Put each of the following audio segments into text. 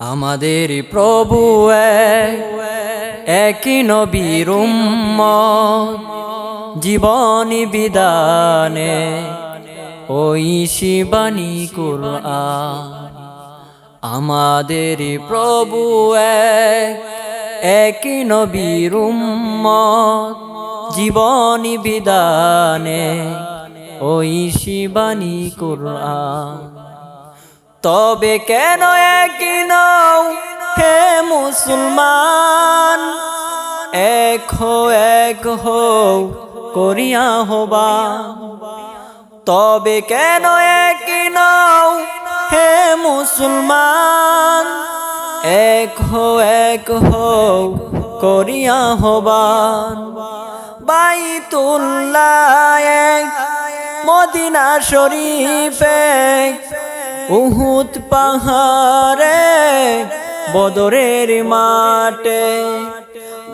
আমাদের প্রভু এক, একই নবীর জীবনী বিদানে ওই শিবানী কুরআন। আমাদের প্রভু এক, একই নবীর জীবনী বিদানে ওই শিবানী কুরআন। তবে কেন একই নও? হে মুসলমান, এক হো এক হো করিয়া হবা। তবে কেন একই হে মুসলমান, এক হো এক হো করিয়া হবান বাইতুল্লাহ এক, মদিনা শরীফে উহুদ পাহাড়ে, বদরের মাঠে,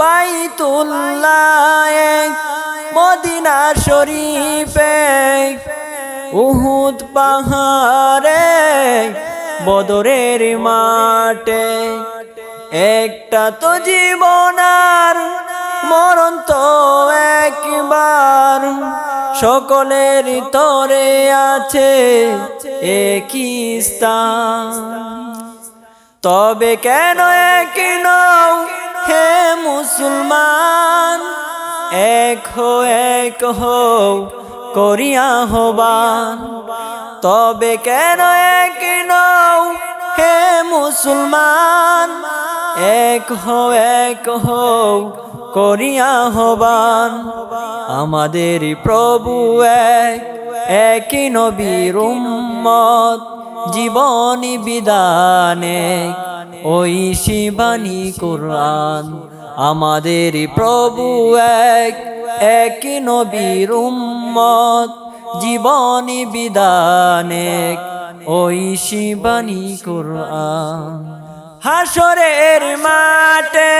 বাইতুল্লাহ এক মদিনা শরীফে, উহুদ পাহাড়ে, বদরের মাঠে। একটা তো জীবনার মরণ তো একবার, সকলের তরে আছে। একই স্থান। তবে কেন এক নও হে মুসলমান? এক হো এক হো করিয়া হবান তবে কেন এক নও হে মুসলমান? এক হো এক হো করিয়া হবান আমাদের প্রভু এক একই নবীর উম্মত, জীবনী বিদানে ওই শিবানী কোরআন, আমাদের প্রভু এক, একই নবীর উম্মত, জীবনী বিদানে ওই শিবানী কোরআন হাসরের মাঠে,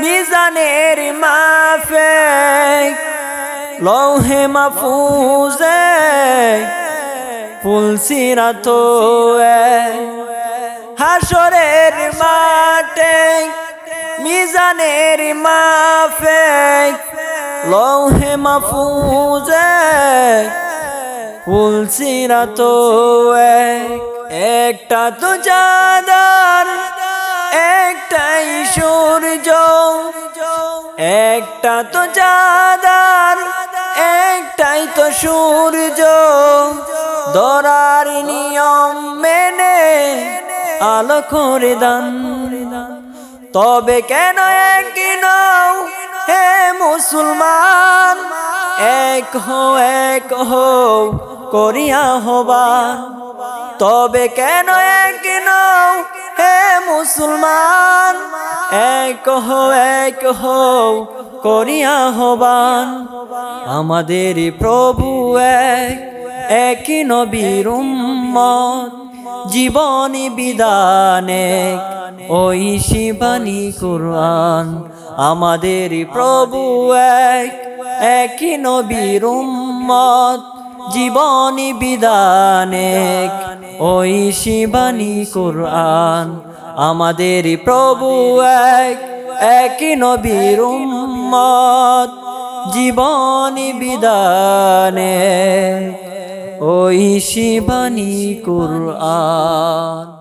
মিজানের মাফে লৌহে মাফুজে ফুলসিরাত হাসরের মাঠে, মিজানের মাফে। লৌহে মাফুজে ফুলসিরাত একটা তো জাদার একটাই সূর্য। একটা তো তো সূর্য দরার নিয়ম মেনে আলো করে দান তবে কেন এক নও হে মুসলমান? এক হো এক হো করিয়া হবান তবে কেন এক নও হে মুসলমান? এক হো এক হো করিয়া হবান। আমাদের প্রভু এক একই নবীর উম্মত। জীবনী বিদানে ওই শিবানী কোরআন। আমাদের প্রভু এক একই নবীর উম্মত। জীবনী বিদানে ওই শিবানী কোরআন। আমাদের প্রভু এক একই নবীর উম্মত। জীবনী বিদানে ওই শিবানী কোরআন।